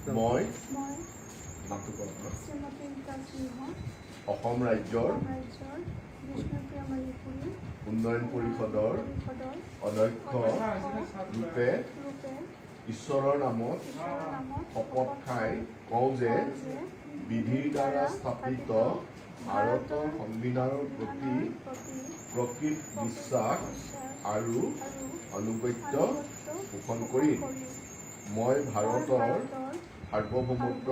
মই অসম ৰাজ্যৰ উন্নয়ন পৰিষদৰ অধ্যক্ষ ৰূপে ঈশ্বৰৰ নামত শপত খাই কওঁ যে বিধিৰ দ্বাৰা স্থাপিত ভাৰতৰ সংবিধানৰ প্ৰতি প্ৰকৃত বিশ্বাস আৰু আনুগত্য পোষণ কৰিম মই ভাৰতৰ সাৰ্বভৌমত্ব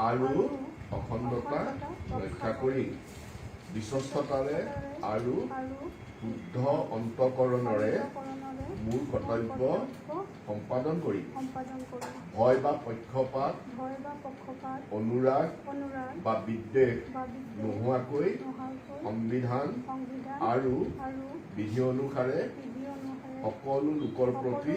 আৰু অখণ্ডতা ৰক্ষা কৰি বিশ্বস্ততাৰে আৰু শুদ্ধ অন্তকৰণেৰে মোৰ কৰ্তব্য সম্পাদন কৰি। ভয় বা পক্ষপাত অনুৰাগ বা বিদ্বেষ নোহোৱাকৈ সংবিধান আৰু বিধি অনুসাৰে সকলো লোকৰ প্ৰতি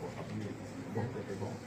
bon, après, bon, bon.